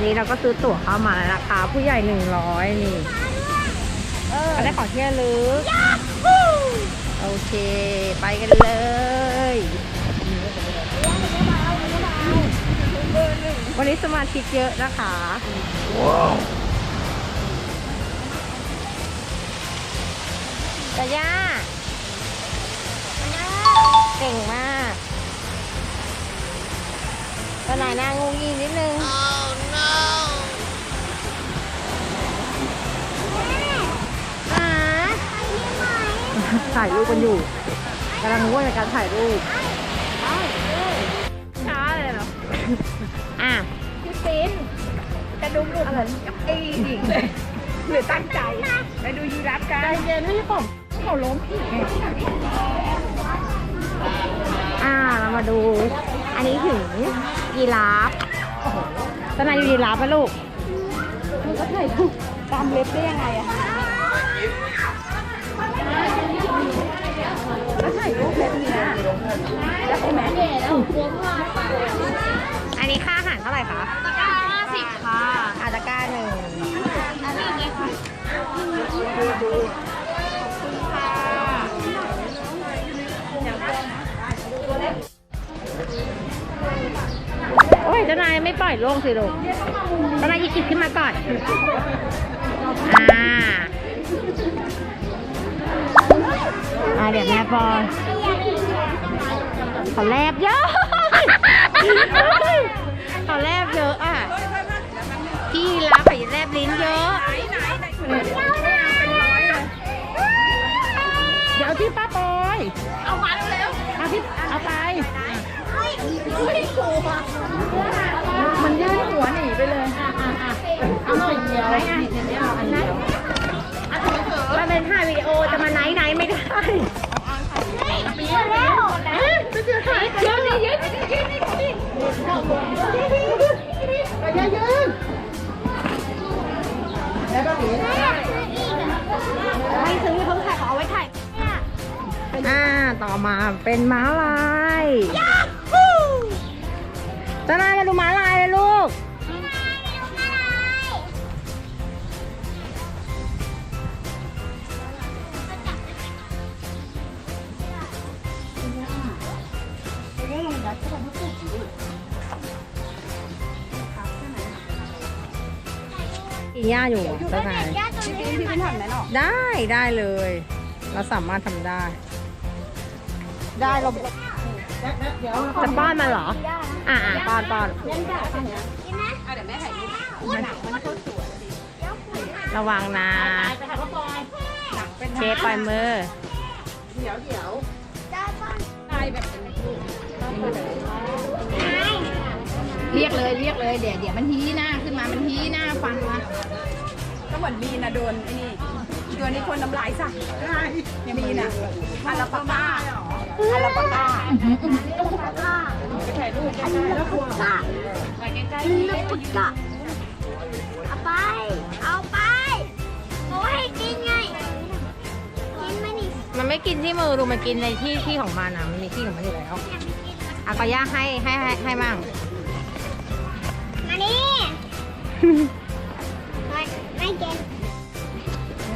นนี้เราก็ซื้อตั๋วเข้ามาแล้วนะคะ ผู้ใหญ่หนึ่งร้อยนี่ก็ได้ของที่ระลึกโอเค ไปกันเลยวันนี้สมาชิกเยอะนะคะแต่ย่าเก่งมากตัวนายหน้างูยีนิดนึง ถ่ายรูปกันอยู่กำลังง่วนในการถ่ายรูปช้าเลยเหรออะพี่ปิ้นกระดุมหลุดเหมือนกับไอ้หญิงเลยหรือตั้งใจไปดูยีราฟกันเย็นให้ผมเขาล้มผิดไงอ่าเรามาดู อันนี้ถึงยีราฟโอ้โหตอนนายอยู่ยีราฟปะลูกมันก็ถ่ายถูกตามเล็บได้ยังไงอะ อันนี้ค่าอาหารเท่าไหร่คะตะกร้าห้าสิบค่ะอาตะกร้าหนึ่งอันนี้เลยค่ะโอ้ยเจ้านายไม่ปล่อยโล่งสิลูกเจ้านายหยิบขึ้นมาก่อน อ่าอ่าเดี๋ยวแม่ปอ นขอแลบเยอะ เขอแลบเยอะอะ พี่รับขอแลบลิ้นเยอะเดี๋ยวที่ป้าปอยเอามาเร็วเอาที่เอาไปไม่กลัวมันยื่นหัวหนีไปเลยเอาหน่อยเดียวนี่เดียวอันอะมันเป็นถ่ายวิดีโอจะมาไนท์ไนท์ไม่ได้ ไม่ซื้อเขาถ่ายขาเอาไว้ถ่ายอ่าต่อมาเป็นม้าลายจ้านายมาดูม้าลายเลยลูก อีย่าอยู่อะเจ้านายพี่ปิ้นพี่ปิ้นทำไหมเนาะได้ได้เลย เราสามารถทำได้ ได้เราจะป้อนมันเหรออ่าป้อนป้อนเดี๋ยวแม่ถ่ายรูปหนังมันก็สวยระวังนะ ไปถ่ายรูปบอยหนังเป็นเชฟปล่อยมือ เดี๋ยวเดี๋ยว เรียกเลยเรียกเลยเดี๋ยวเดี๋ยวมันฮีหน้าขึ้นมามันฮีหน้าฟันมาก็เหมือนมีนะโดนไอ้นี่ตัวนี้คนน้ำลายสั่งยังมีนะอาราปาก้าอาราปาก้าไปถ่ายรูปกันแล้วกลัวไปใกล้ๆลูกปุกกะเอาไป เอาไปโอ้ยกินไงกินไหมนี่มันไม่กินที่มือดูมันกินในที่ที่ของมันอะมันมีที่ของมันอยู่แล้วอะก็ย่าให้ให้ให้ให้มั่งมา นี่ไม่ไม่กิน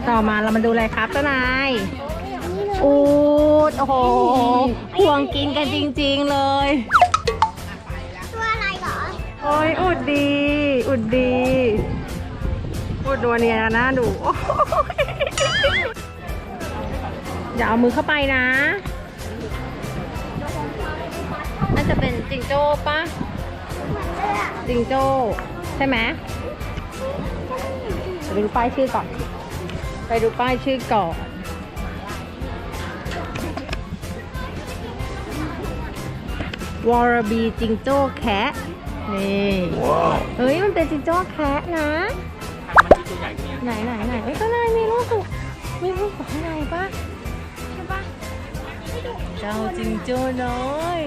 ต่อมาเรามาดูอะไรครับเจ้านายนี่เลยอูดโอ้โหห่วงกินกันจริง ๆเลย ตัวอะไรเหรอโอ้ยอุดดี อุดดีอุดตัวเนียนะดูโอ้ยอย่าเอามือเข้าไปนะ น่าจะเป็นจิงโจ้ปะ จิงโจ้ ใช่ไหมไปดูป้ายชื่อก่อน ไปดูป้ายชื่อก่อน วอร์บีจิงโจ้แคะนี่เฮ้ย มันเป็นจิงโจ้แคะนะไหนไหนไหนเอ้ยข้างในมีรูปถูกมีรูปของข้างในปะใช่ปะเจ้าจิงโจ้น้อย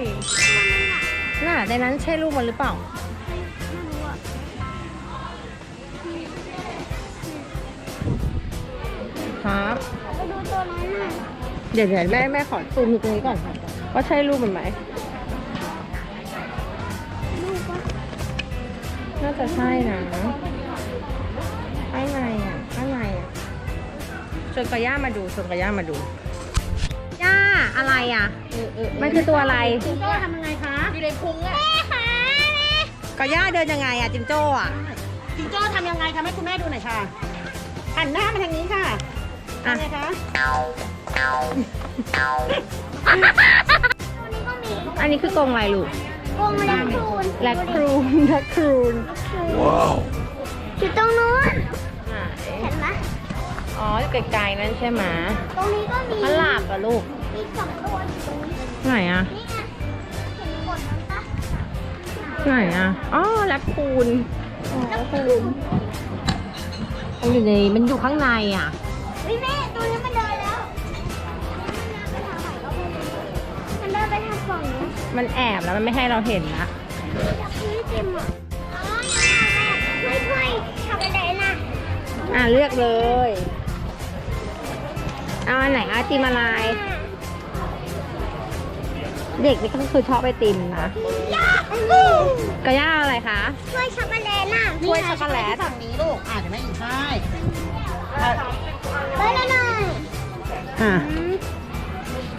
น่ะในนั้นใช่รูปมันหรือเปล่า ครับไปดูตัวนั้นน่ะเดี๋ยวเดี๋ยวแม่แม่ขอซูมดูตรงนี้ก่อนว่าใช่รูปมันไหมลูกวะน่าจะใช่นะข้างในอะข้างในอะชวนกระย่ามาดูชวนกระย่ามาดู ย่าอะไรอะมันคือตัวอะไรจิงโจ้ทำยังไงคะอยู่ในพุงอะกระย่าเดินยังไงอะจิงโจ้อะจิงโจ้ทำยังไงคะให้คุณแม่ดูหน่อยค่ะหันหน้ามาทางนี้ค่ะ อะทำไงคะตัวนี้ก็มีอันนี้คือกรงอะไรลูกกรงแรคคูนแรคคูนแรคคูนอยู่ตรงนู้น เห็นไหมอ๋ออยู่ไกลๆนั่นใช่ไหมตรงนี้ก็มีมันหลับอะลูก มีสองตัวอยู่ตรงนี้ ไหนอะนี่ไง เห็นขนมันปะไหนอะอ๋อแรคคูนอ๋อแรคคูน มันอยู่ในมันอยู่ข้างในอะ มันแอบแล้วมันไม่ให้เราเห็นนะอยากซื้อจิมอะอ๋อเนี่ยแม่ไม่ค่อยทำอะไรนะอะเลือกเลย เอาอันไหนอาติมอะไร เด็กนี่ก็คือชอบไอติมนะยากกระย่าเอาอะไรคะช่วยช็อกโกแลตน่ะถ้วยช็อกโกแลตฝั่งนี้ลูก อ่าเดี๋ยวแม่หยิบให้เฮ้ยนั่นน่ะอะ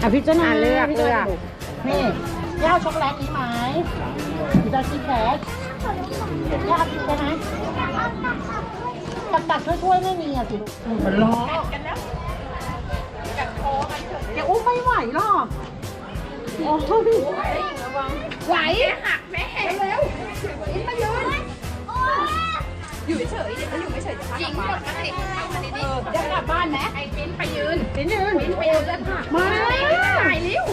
อะพี่เจ้านาอะเลือกเลือกนี่ ย่าเอาช็อกโกแลตนี้ไหมหรือจะกินแคสย่าเอากินได้ไหมตักตักๆช่วยๆไม่มีอะสิลูกมันร้อนกันแล้วกัดคอกันเถอะอย่าอุ้มไม่ไหวหรอกโอ้ยไหวหักแม่เร็วอินมายืนอยู่เฉยๆเดี๋ยวเขาอยู่ไม่เฉยจะพักกลับบ้านเออจะกลับบ้านไหมไอ้ปิ้นไปยืนปิ้นยืนปิ้นไปยืนแล้วค่ะมาถ่ายริ้ว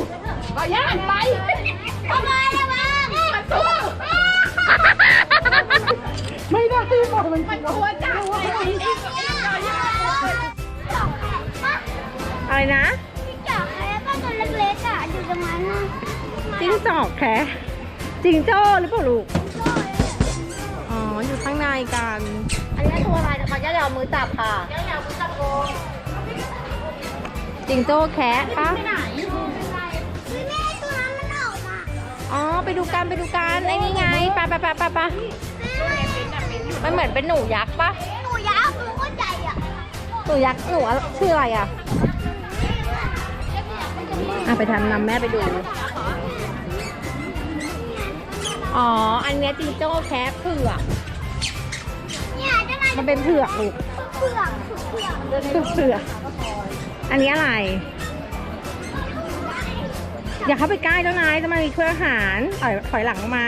ก็ย่านไปเอาไปเลยบ้างมาสู้ไม่ได้บอกมันมันตัวจับเลยอะไรนะพี่จ๋าใครก็ตัวเล็กๆอะอยู่ตรงนั้นจิ้งจอกแคะจิงโจ้หรือเปล่าลูกอ๋ออยู่ข้างในกัน อันนี้ตัวอะไรนะคะย่าเอามือจับค่ะจิงโจ้แคะปะ อ๋อ ไปดูกันไปดูกันไอ้นี่ไงไปไปไปไปไปมันเหมือนเป็นหนูยักษ์ปะหนูยาวหนูก็ใหญ่อะหนูยักษ์หนูอะชื่ออะไรอะอะไปทำนำแม่ไปดู อ๋อ อันเนี้ยจิงโจ้แคะเผือกเนี่ยเจะนายมันเป็นเผือกลูกเผือกเผือก เผือกเผือกอันนี้อะไร อย่าเข้าไปใกล้เจ้านายจะมามีถ้วยอาหารถอยถอยหลังออกมา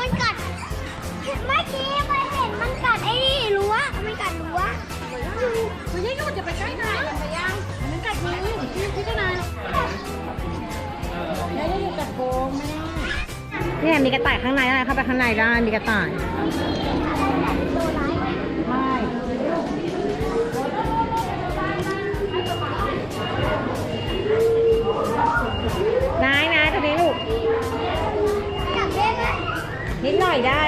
มันกัดเมื่อกี้ไปเห็นมันกัดไอ้นี่รั้วมันกัดรั้วไม่ใช่นู่นจะไปใกล้นายไปยังมันกัดมือพี่พี่เจ้านายไม่ได้อยู่กัดโบงไม่ได้เนี่ยมีกระต่ายข้างในอะไรเข้าไปข้างในได้มีกระต่าย นิดหน่อยได้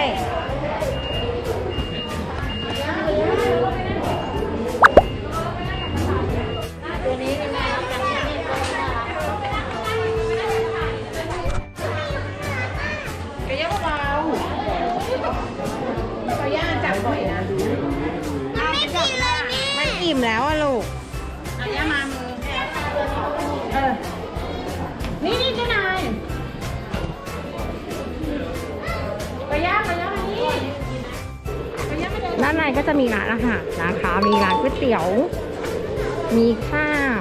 จะมีร้านอาหารนะคะ มีร้านก๋วยเตี๋ยว มีข้าว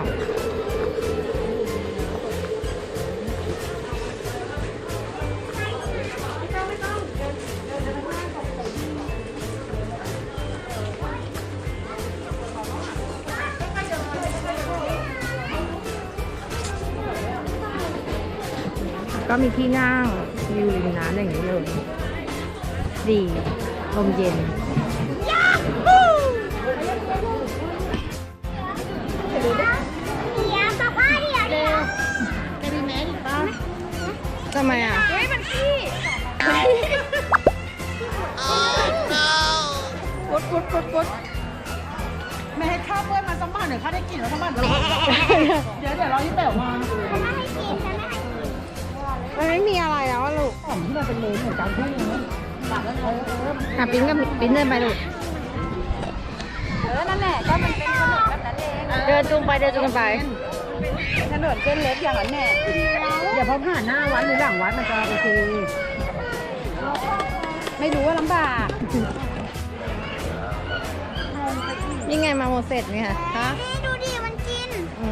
ก็มีที่นั่งวิวริมน้ำอย่างนี้เลย ดีลมเย็น ทำไมอะ เฮ้ยมันขี้กดกดกดกดไม่ให้ข้าวเพื่อนมาสัมบ้านเดี๋ยวข้าได้กินแล้วสัมบ้านเดี๋ยวเดี๋ยวเดี๋ยวเราที่แปลมาฉันไม่ให้กินฉันไม่ให้กินมันไม่มีอะไรแล้วอะลูกหอมที่มันเป็นเลนเหมือนกันใช่ไหมตัดแล้วเออเออมันอะปิ้นกับปิ้นเดินไปลูกเออนั่นแหละก็มันเป็นถนนแบบนั้นเองเดินจูงไปเดินจูงกันไป ถนนเส้นเล็กอย่างนั้นแน่อย่าพอผ่านหน้าวัดหรือหลังวัดมันจะโอเค ไม่รู้ว่าลำบาก นี่ไงมาโมเสสเนี่ยค่ะฮะนี่ดูดิมันกินอื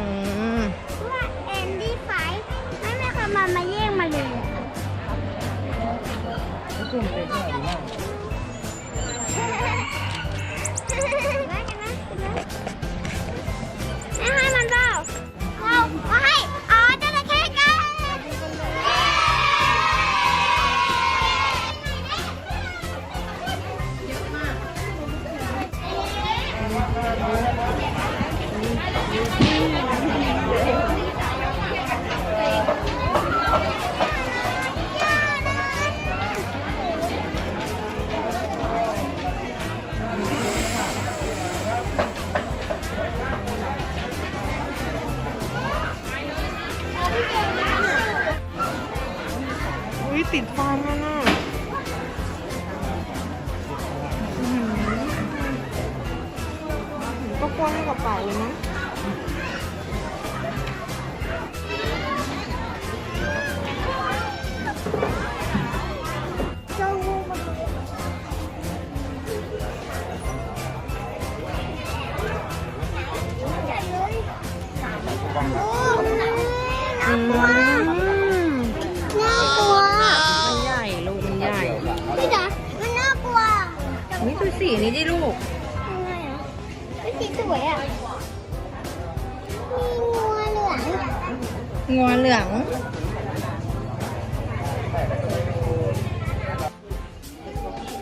มว่าเอ็นดีไฟไม่มีใครมามาแย่งมาเลยอะได้ ดูสีนี้ดิลูกยังไงอะไม่สีสวยอะ มีงัวเหลืองงัวเหลือง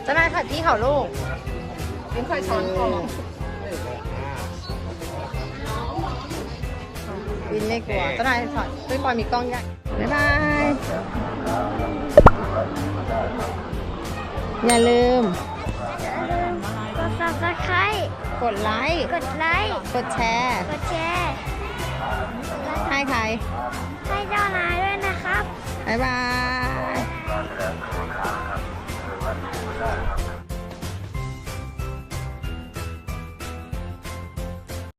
จะนายผัดที่เขาลูกเป็นค่อยช้อนคอวินไม่กลัวเจ้านายถอดด้วยความมีกล้องใหญ่บ๊ายบาย อย่าลืมกด subscribe กดไลค์ กดไลค์ กดแชร์ กดแชร์ให้ใคร ให้เจ้านายด้วยนะครับ บ๊ายบาย